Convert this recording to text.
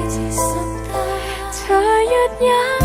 잊었었다. 저였냐